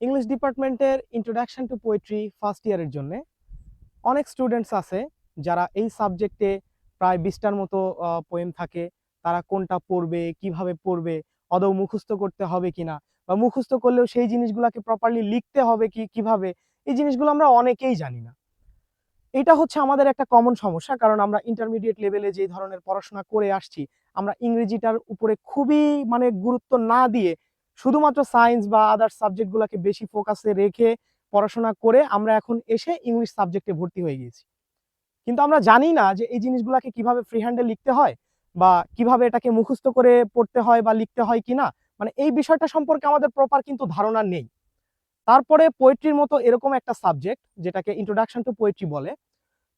English ডিপার্টমেন্টের introduction to poetry first ইয়ারের জন্য অনেক স্টুডেন্টস আছে যারা এই সাবজেক্টে প্রায় বিশটার মতো পোয়েম থাকে। তারা কোনটা পড়বে, কীভাবে পড়বে আদৌ মুখস্থ করতে হবে কিনা বা মুখস্থ করলেও সেই জিনিসগুলোকে প্রপারলি লিখতে হবে কি, কীভাবে, এই জিনিসগুলো আমরা অনেকেই জানি না। এটা হচ্ছে আমাদের একটা কমন সমস্যা, কারণ আমরা ইন্টারমিডিয়েট লেভেলে যে ধরনের পড়াশোনা করে আসছি, আমরা ইংরেজিটার উপরে খুবই মানে গুরুত্ব না দিয়ে শুধুমাত্র সায়েন্স বা আদার সাবজেক্টগুলোকে বেশি ফোকাসে রেখে পড়াশোনা করে আমরা এখন এসে ইংলিশ সাবজেক্টে ভর্তি হয়ে গেছি কিন্তু আমরা জানি না যে এই জিনিসগুলোকে কীভাবে ফ্রি হ্যান্ডে লিখতে হয় বা কীভাবে এটাকে মুখস্থ করে পড়তে হয় বা লিখতে হয় কিনা মানে এই বিষয়টা সম্পর্কে আমাদের প্রপার কিন্তু ধারণা নেই। তারপরে পোয়েট্রির মতো এরকম একটা সাবজেক্ট যেটাকে ইন্ট্রোডাকশন টু পোয়েট্রি বলে।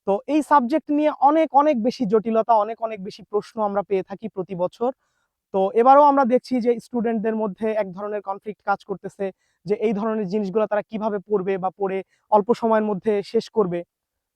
তো এই সাবজেক্ট নিয়ে অনেক অনেক বেশি জটিলতা, অনেক অনেক বেশি প্রশ্ন আমরা পেয়ে থাকি প্রতি বছর। তো এবারও আমরা দেখছি যে স্টুডেন্টদের মধ্যে এক ধরনের কনফ্লিক্ট কাজ করতেছে, যে এই ধরনের জিনিসগুলো তারা কীভাবে পড়বে বা পড়ে অল্প সময়ের মধ্যে শেষ করবে।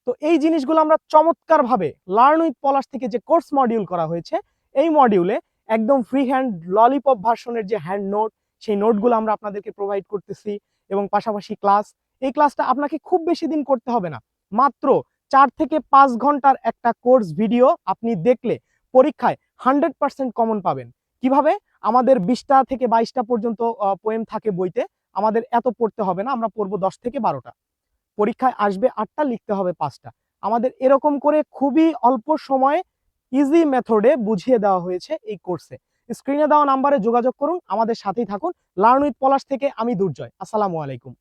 তো এই জিনিসগুলো আমরা চমৎকারভাবে লার্ন উইথ পলাশ থেকে যে কোর্স মডিউল করা হয়েছে, এই মডিউলে একদম ফ্রি হ্যান্ড ললিপপ ভার্সনের যে হ্যান্ড নোট সেই নোটগুলো আমরা আপনাদেরকে প্রোভাইড করতেছি এবং পাশাপাশি ক্লাস এই ক্লাসটা আপনাকে খুব বেশি দিন করতে হবে না। মাত্র চার থেকে পাঁচ ঘণ্টার একটা কোর্স ভিডিও আপনি দেখলে পরীক্ষায় হান্ড্রেড পার্সেন্ট কমন পাবেন। কীভাবে আমাদের বিশটা থেকে বাইশটা পর্যন্ত পোয়েম থাকে বইতে, আমাদের এত পড়তে হবে না, আমরা পড়ব দশ থেকে বারোটা। পরীক্ষায় আসবে আটটা, লিখতে হবে পাঁচটা। আমাদের এরকম করে খুবই অল্প সময়ে ইজি মেথডে বুঝিয়ে দেওয়া হয়েছে এই কোর্সে স্ক্রিনে দেওয়া নাম্বারে যোগাযোগ করুন, আমাদের সাথেই থাকুন। লার্ন উইথ পলাশ থেকে আমি দুর্জয়। আসসালামু আলাইকুম।